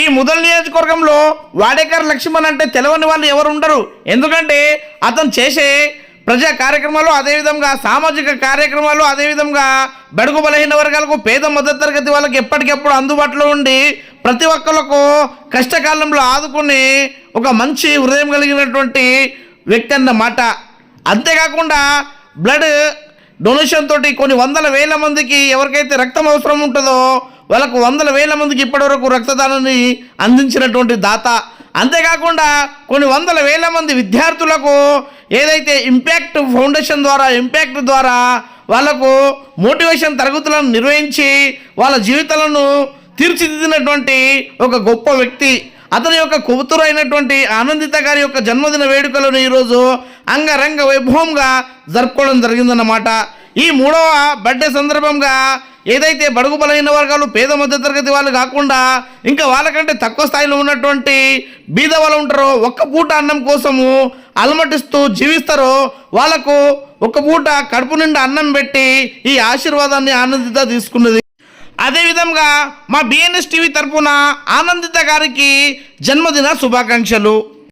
ఈ ముదల్ నియోజకవర్గంలో వాడేకర్ లక్ష్మణ్ అంటే తెలవని వాళ్ళు ఎవరు ఉండరు. ఎందుకంటే అతను చేసే ప్రజా కార్యక్రమాలు అదేవిధంగా సామాజిక కార్యక్రమాలు అదేవిధంగా బడుగు బలహీన వర్గాలకు పేద మధ్య తరగతి వాళ్ళకి ఎప్పటికెప్పుడు అందుబాటులో ఉండి ప్రతి ఒక్కరికి కష్టకాలంలో ఆదుకుని ఒక మంచి హృదయం కలిగినటువంటి వ్యక్తి అన్నమాట. అంతేకాకుండా బ్లడ్ డొనేషన్ తోటి కొన్ని వందల వేల మందికి ఎవరికైతే రక్తం అవసరం ఉంటుందో వాళ్ళకు వందల వేల మందికి ఇప్పటివరకు రక్తదానాన్ని అందించినటువంటి దాత. అంతేకాకుండా కొన్ని వందల వేల మంది విద్యార్థులకు ఏదైతే ఇంపాక్ట్ ఫౌండేషన్ ద్వారా ఇంపాక్ట్ ద్వారా వాళ్ళకు మోటివేషన్ తరగతులను నిర్వహించి వాళ్ళ జీవితాలను తీర్చిదిద్దినటువంటి ఒక గొప్ప వ్యక్తి. అతని యొక్క కూతురు అయినటువంటి ఆనందిత గారి యొక్క జన్మదిన వేడుకలను ఈరోజు అంగరంగ వైభవంగా జరుపుకోవడం జరిగిందన్నమాట. ఈ మూడవ బర్త్డే సందర్భంగా ఏదైతే బడుగు బలహీన వర్గాలు పేద మధ్యతరగతి వాళ్ళు కాకుండా ఇంకా వాళ్ళకంటే తక్కువ స్థాయిలో ఉన్నటువంటి బీద వాళ్ళు ఉంటారో ఒక్క పూట అన్నం కోసము అలమటిస్తూ జీవిస్తారో వాళ్ళకు ఒక పూట కడుపు నిండా అన్నం పెట్టి ఈ ఆశీర్వాదాన్ని ఆనందిత తీసుకున్నది. అదేవిధంగా మా బిఎన్ఎస్ టీవీ తరపున ఆనందిత గారికి జన్మదిన శుభాకాంక్షలు.